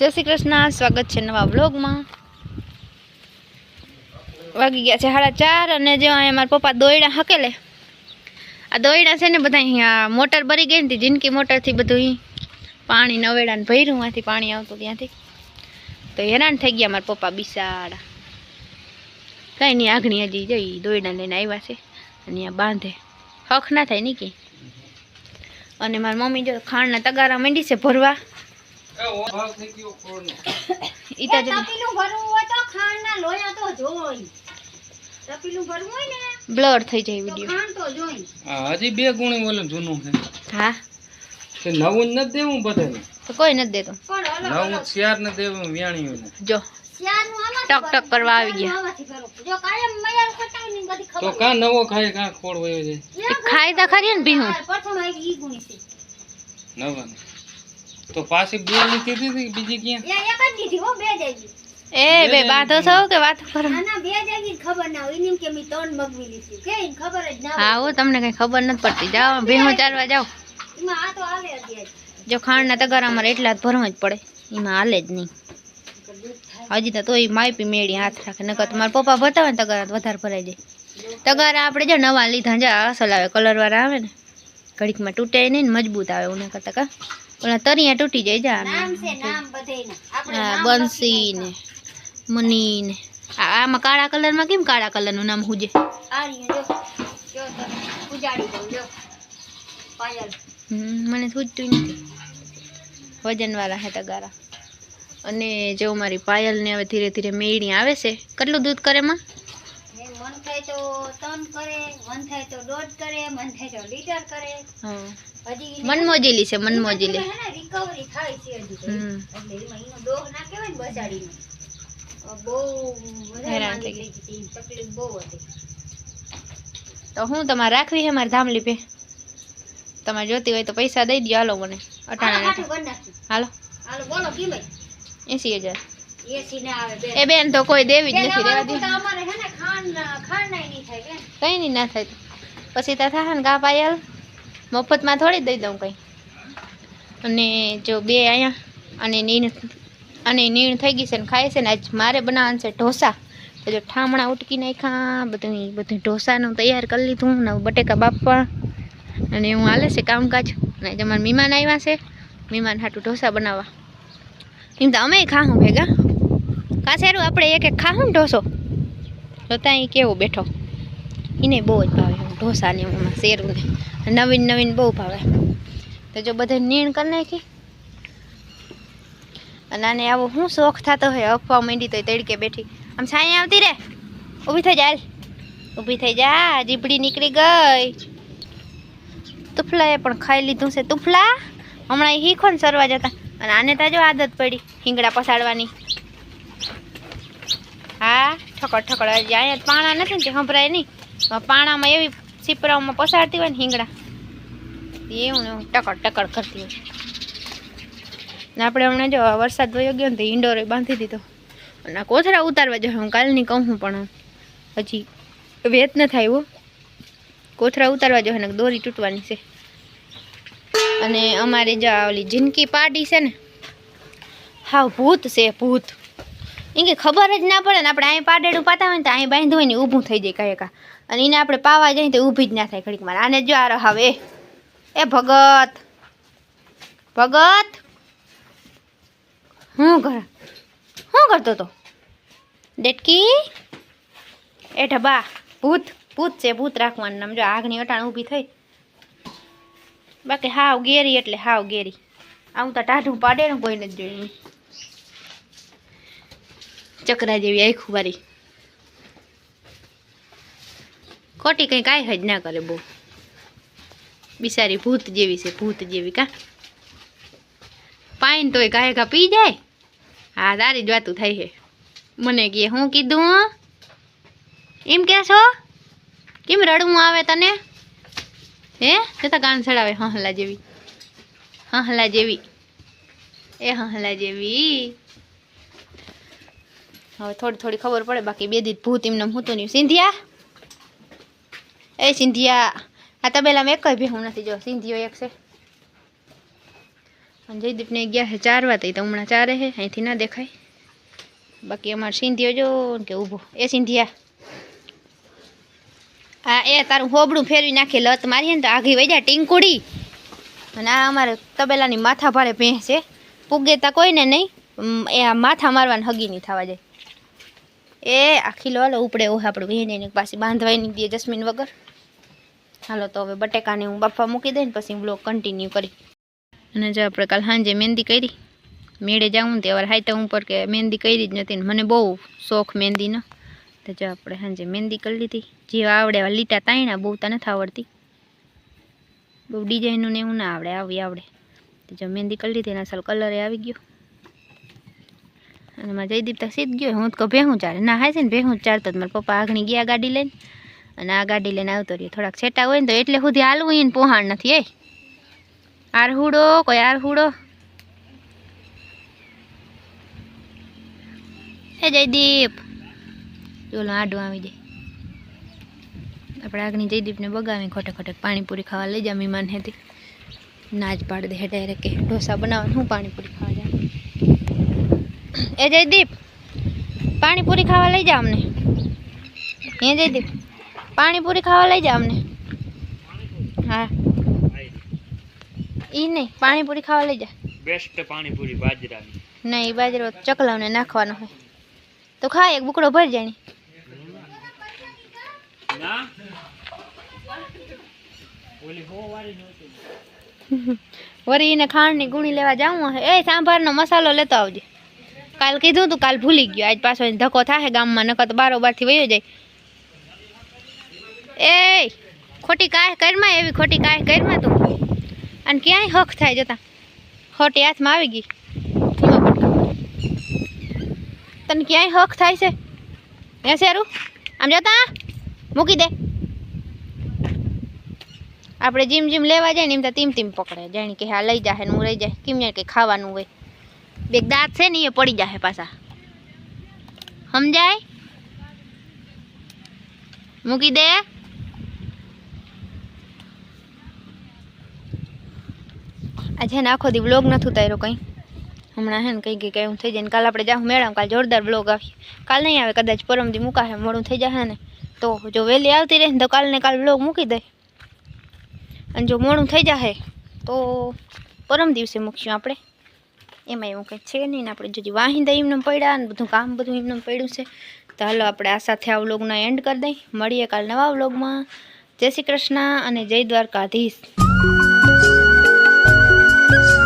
જય શ્રી કૃષ્ણ, સ્વાગત છે નવા વ્લોગમાં. વાગી ગયા છે સાડા ચાર અને જો અહીંયા મારા પપ્પા દોયડા હકેલે. આ દોયડા છે ને બધા અહીંયા મોટર ભરી ગઈ હતી જિંદગી મોટરથી બધું પાણી નવેડા ને ભર્યું માંથી પાણી આવતું ત્યાંથી. તો હેરાન થઈ ગયા મારા પપ્પા બિસાડા. કંઈ નહીં, આગણી હજી જઈ દોયડા લઈને આવ્યા છે. અને અહીંયા બાંધે. હખ ના થાય નહીં કે. અને મારી મમ્મી જો ખાંડના તગારા માંડી છે ભરવા. ઈ તો જુદી ભરવું હોય તો ખાંડના લોયા તો જોઈ. તપેલું ભરવું હોય ને બ્લર થઈ જાય તો ખાંડ તો જોઈ. હા, હજી બે ગુણી ઓલું જૂનું છે. હા? તે નવું જ નથી દેવું બધાને. તો કોઈ નથી દેતો. નવું શિયાર ને દેવું વ્યાણીઓને જો. ટક ટક કરવા આવી ગયા. આમાંથી ભરવું. જો કાયમ મયાર કટાવીને બધી તો કા નવો ખાય કા ખોડ વયો એ તો ખરી ને ભીહું પ્રથમ આવી ઈ ગુણી છે. નવા તો પાછી બે લીધી હતી બીજી ક્યાં? એ એક જ લીધી હો બે જાગી એ બે બાધો છો કે વાત કરો? ના ના બે જાગી ખબર ના હોય. એની કે મી ત્રણ મગવી લીધી. કે એને ખબર જ ના હા હોય. હો તમને કઈ ખબર નથી પડતી. જાઓ ભીહું ચાલવા જાઓ. એમાં આ તો આવે અત્યારે. જો ખાંડના તગારા અમારે એટલા જ ભરવા જ પડે. એમાં હાલે જ નહીં. હજી તો તોય માયપી મેળી હાથ રાખે. નકર તો મારા પપ્પા બતાવે ને તગારા વધારે ભરાઈ જાય. તગારા આપણે જો નવા લીધા જા અસલ આવે કલરવાળા આવે ને. ઘડીકમાં તૂટે નહીં ને મજબૂત આવે એવું કરતા કા? ઓલા તરિયા તૂટી જાય જા નામ છે નામ બધેના આપણે બંસી ને મની ને આ- આમાં કાળા કલરમાં કેમ કાળા કલરનું નામ હુજે? આરી જો જો ઉજાડી દઉં જો. પાયલ. મને સૂચતું નથી. વજનવાળા હે તગારા અને જો મારી પાયલ ને હવે ધીરે ધીરે મેળી આવે છે કેટલું દૂધ કરે માં? મન થાય તો ત્રણ કરે મન થાય તો દોઢ કરે મન થાય તો લીટર કરે. હા. મનમોજીલી છે મનમોજીલી. રિકવરી થાય છે હજી તો. એટલે એમાં એનો દોહ ના કહેવાય ને બસાડીનો બહુ હેરાન થઈ થઈ ગઈ. તકલીફ બહુ હતી. તો હું તમારે રાખવી છે મારી ધામલી પે? તમારે જોતી હોય તો પૈસા દઈ દો હાલો મને અટાણા. હાલો હાલો બોલો એસી હજાર. ના. એ બેન તો કોઈ દેવી જ નથી રેવા દે. ને કઈ નહીં ના થાય. પછી તા થાય ને ગા પાયલ મફતમાં થોડી દઈ દઉં કંઈ. અને જો બે અહીંયા, અને નીણ અને નીણ થઈ ગઈ છે ને ખાય છે ને, આજ મારે બનાવવાનું છે ઢોસા. જો ઠામણા ઉટકી નાખ્યા બધું બધું ઢોસાનું તૈયાર કરી લીધું, ને બટેકા બાપા અને હું હાલે છે કામકાજ. અને અમારા મહેમાન આવ્યા છે મહેમાન હાટું ઢોસા બનાવવા. એમ તો અમે ખાહું ભેગા. કાસેરું આપણે એક એક ખાહું ને ઢોસો. તો ત્યાં કેવો બેઠો. એને બહુ જ ભાવે. ઢોસા ને એમાં શેરું ને. નવીન નવીન બહુ ભાવે. તો જો બધે નીણ કરી નાખી. અને આને આવો શું શોખ થતો હોય, અફવા માંડી તો તડકે બેઠી. આમ છાંય આવતી રે ઊભી થઈ જા, હાલ. ઊભી થઈ જા જીબડી નીકળી ગઈ. તુફલાએ પણ ખાઈ લીધું છે. તુફલા, હમણાં ઈ હીખો ને સરવા જતા. અને આને તો જો આદત પડી હિંગડા પસાડવાની. હા ઠકડ ઠકડ હજી અહીંયા પાણા નથી ને તે સંભળાય નહીં. પણ પાણામાં એવી સીપરાઓમાં પસારતી હોય ને હિંગડા એવું હું ટકડ ટકડ કરતી હોય. ને આપણે હમણાં જો વરસાદ વયો ગયો ને તો ઇન્ડોર બાંધી દીધો. અને કોથરા ઉતારવા જો હું કાલની કહું પણ હજી વેત ન થાય કોથળા ઉતારવા જો ને દોરી તૂટવાની છે. અને અમારે જો ઓલી જિંદગી પાર્ટી છે ને હા ભૂત છે ભૂત. એ કે ખબર જ ના પડે ને આપણે અહીં પાડેડું પાતા હોય ને તો અહીં બાંધવું હોય ને ઊભું થઈ જાય કાંઈ કા અને એને આપણે પાવા જઈએ તો ઊભી જ ના થાય ઘડીક મારે આને જો આ હવે એ. ભગત. ભગત. હું કર? શું કરતો તો? ડેટકી? એ ઢબા. ભૂત. ભૂત છે, ભૂત રાખવાનું નામ. જો આગની અટાણ ઊભી થઈ. બાકી હાવ ગેરી એટલે હાવ ગેરી. આવું તો ટાઢું પાડે ને કોઈને નથી જોયું. ચકરા જેવી આખું વારી ખોટી કંઈ કાંઈ જ ના કરે બહુ. બિચારી ભૂત જેવી છે, ભૂત જેવી કા? પાઈન તોય કાંઈ કા પી જાય? હા, તારી જ વાતું થાય છે. મને કહે હું કીધું, હં? એમ કે છો? કેમ રડવું આવે તને? હે? જતા કાન ચડાવે હંહલા જેવી. હંહલા જેવી. એ હંહલા જેવી. હવે થોડી થોડી ખબર પડે, બાકી બે દીધ ભૂત એમને હું નહીં. સિંધિયા? એ સિંધિયા આ તબેલામાં એક ભેહું નથી જો સિંધિયો એક છે અને જયદીપને ગયા છે ચારવા તો ઈ તો હમણાં ચારે છે અહીંથી ના દેખાય બાકી અમારે સિંધીઓ જો ને કે ઊભો એ સિંધિયા હા એ તારું હોબડું ફેરવી નાખી લત મારીએ ને તો આઘી વઈ જાય ટીંકુડી અને આ અમારે તબેલાની માથા ભારે ભેંસ છે પૂગે તા કોઈને નહીં ઉમ, એ આ માથા મારવાની હગી નહીં થવા જાય એ આખી લો હાલો ઉપડે એવું આપણે ભેંને એને પાછી બાંધવાય નહીં દે જસ્મીન વગર હાલો, તો હવે બટેકાને હું બાફવા મૂકી દઈને, પછી બ્લોગ કન્ટિન્યુ કરી. અને જો આપણે કાલ સાંજે મહેંદી કરી. મેળે જાઉં તે હવે હાઈટા ઉપર કે મહેંદી કરી જ નથી મને બહુ શોખ મહેંદીનો તો જો આપણે સાંજે મહેંદી કરી લીધી. જે આવડે લીટા તાયણા બહુ તો આવડતી. બહુ ડિઝાઇનનું ને એવું ના આવડે, આવી આવડે. તો જો મહેંદી કરી લીધી, એના સાલ કલરે આવી ગયો. અને મારા જયદીપ સીધ ગયો, હું તો ભેહું ચાલે. ના હાય છે ને ભેહું ચાલતો મારા પપ્પા આગળ ગયા ગાડી લઈને. અને આ ગાડી લઈને આવતો રહ્યો. થોડાક છેટા હોય ને તો એટલે સુધી હાલવું એને પોહાણ નથી એ આરહુડો કોઈ આરહુડો એ જયદીપ. ચોલો આડું આવી જાય. આપણે આગની જયદીપને બગાવી ખોટે ખોટે પાણીપુરી ખાવા લઈ જા મીમાન હેતી ના જ પાડ દે ડાયરેક્ટ કે ઢોસા બનાવવાનું હું પાણીપુરી ખાવા જાઉં? એ જયદીપ, પાણીપુરી ખાવા લઈ જા અમને. એ જયદીપ? પાણીપુરી ખાવા લઈ જાવ અમને. હા. ઈ નહીં પાણીપુરી ખાવા લઈ જા. બેસ્ટ પાણીપુરી બાજરાની. નહીં બાજરો ચકલાવને નાખવાનો હોય. તો ખા એક બુકડો ભરી જાણી વરી એને ખાંડની ગુણી લેવા જાઉં હે. એ સાંભારનો મસાલો લેતો આવજે. કાલ કીધું તું કાલ ભૂલી ગયો. આજ પાછો ધક્કો થાય ગામમાં નકર તો બારોબારથી વયો જાય. એ, ખોટી કાય કરમાં એવી ખોટી કાય કરમાં તું? અને ક્યાંય હક થાય જતા? ખોટી હાથમાં આવી ગઈ. તને ક્યાંય હક થાય છે? એ શેરું? આમ જતા? મૂકી દે. આપણે જીમ જીમ લેવા જાય ને એમ તો તીમ તીમ પકડે. જાણી કે હા લઈ જાહે હું લઈ જાય કેમ જાણે કંઈ ખાવાનું હોય. બે દાંત છે ને એ પડી જાહે પાછા. સમજાય? મૂકી દે. આજે આખો દી વ્લોગ નથી ઉતાર્યો કંઈ. હમણાં હે ને કંઈ કે એવું થઈ જાય કાલ આપણે જાઉં મેળામાં, કાલ જોરદાર વ્લોગ આવીએ. કાલ નહીં આવે, કદાચ પરમદી મૂકાશે, મોડું થઈ જશે ને. તો જો વહેલી આવતી રહે ને તો કાલને કાલ વ્લોગ મૂકી દે. અને જો મોડું થઈ જશે તો પરમ દિવસે મૂકશું આપણે. એમાં એવું કંઈ છે નહીં ને આપણે જો વાહિંદા એમને પડ્યા ને બધું કામ બધું એમને પડ્યું છે. તો હાલો આપણે આ સાથે આ વ્લોગના એન્ડ કરી દઈ. મળીએ કાલ નવા વ્લોગમાં જય શ્રી કૃષ્ણ અને જય દ્વારકાધીશ. eyes.